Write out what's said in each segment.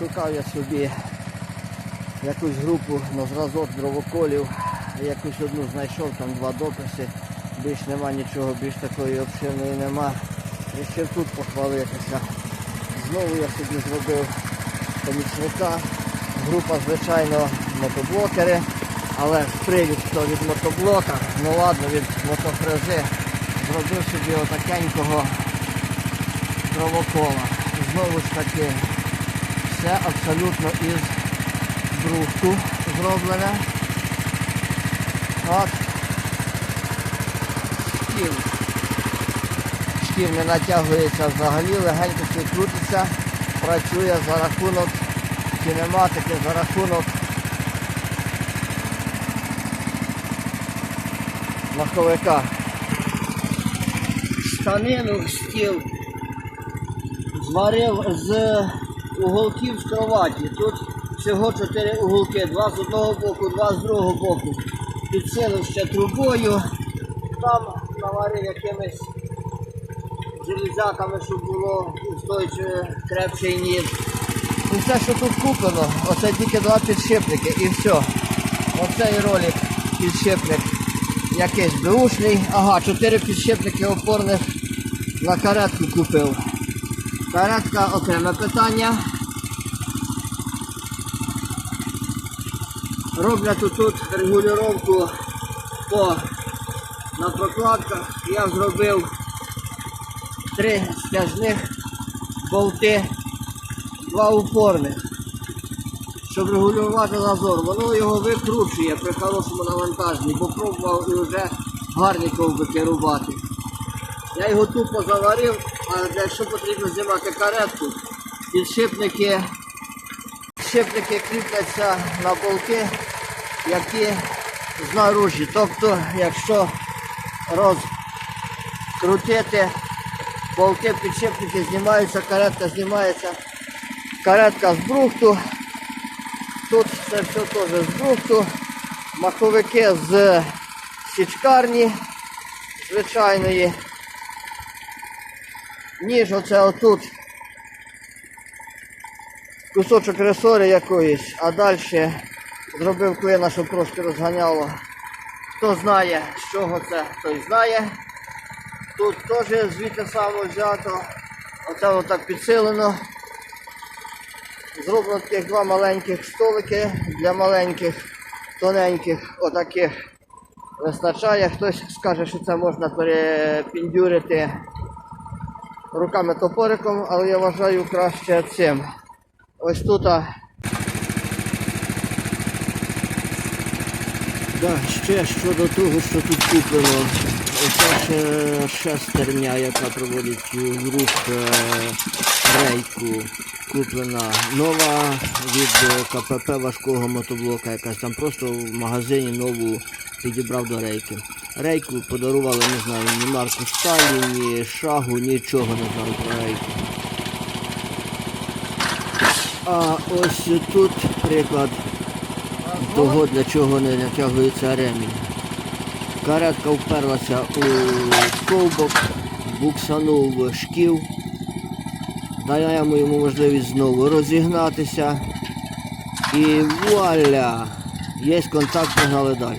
Шукав я собі якусь групу на зразок дровоколів. Якусь одну знайшов, там два дописи. Більш нема нічого, більш такої обширної нема. І ще тут похвалитися. Знову я собі зробив помічника. Група, звичайно, мотоблокери, але привід то від мотоблока, ну ладно, від мотофрези. Зробив собі отакенького дровокола. Знову ж таки, все абсолютно із брухту зроблене. От. Шків. Шків не натягується взагалі, легенько все крутиться, працює за рахунок кінематики, за рахунок маховика. Штанину в стіл зварив з уголків з кроваті. Тут всього чотири уголки, два з одного боку, два з другого боку. Підсилив ще трубою, там наварив якимись железяками, щоб було устойчиве, крепший ніж. І все, що тут куплено, оце тільки два підшипники і все. Оцей ролик підшипник якийсь беушний. Ага, чотири підшипники опорних на каретку купив. Каретка окреме питання. Роблять тут регулювання по на прокладках. Я зробив три стяжних болти, два упорних, щоб регулювати зазор. Воно його викручує при хорошому навантаженні, бо пробував і вже гарні ковбики рубати. Я його тупо заварив, а для що потрібно знімати каретку, підшипники, підшипники кріпляться на болти, які знаружі. Тобто, якщо розкрутити болти, підшипники знімаються, каретка знімається. Каретка з брухту. Тут це все теж з брухту. Маховики з січкарні звичайної. Ніж оце отут. Кусочок ресори якоїсь, а далі зробив клина, щоб трошки розганяло. Хто знає, з чого це, той знає. Тут теж звідти само взято. Оце воно так підсилено. Зроблено таких два маленьких столики для маленьких, тоненьких, отаких вистачає. Хтось скаже, що це можна перепіндюрити руками топориком, але я вважаю краще цим. Ось тут. Да, ще щодо того, що тут куплено. Оця ще шестерня, яка проводить рух е, рейку, куплена нова від е, КПП важкого мотоблока, якась там просто в магазині нову підібрав до рейки. Рейку подарували, не знаю, ні марку сталі, ні шагу, нічого не знаю про рейку. А ось тут приклад того, для чого не натягується ремінь. Каретка вперлася у ковбок, буксанув шків, даємо йому можливість знову розігнатися. І вуаля! Є контакт, погнали далі.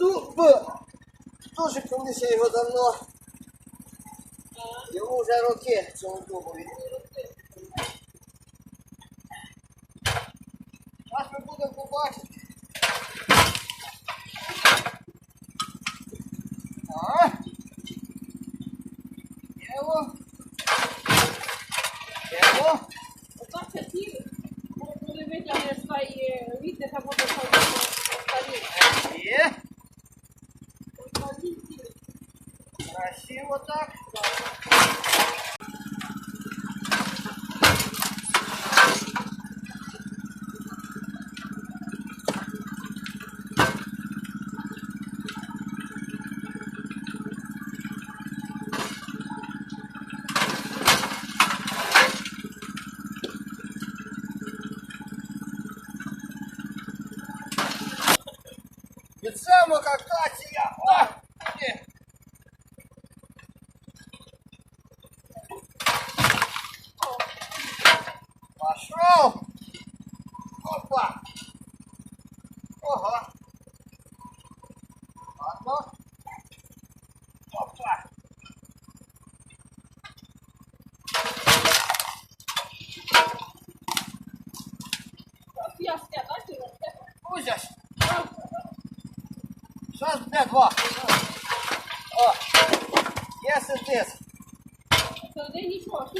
дуб. Тоже колись я його давно. Йому вже руки цьому дубові. Сейчас ми будемо побачити. Красиво так. Від самого Буде два. О! Yes, it is. Це один нічого,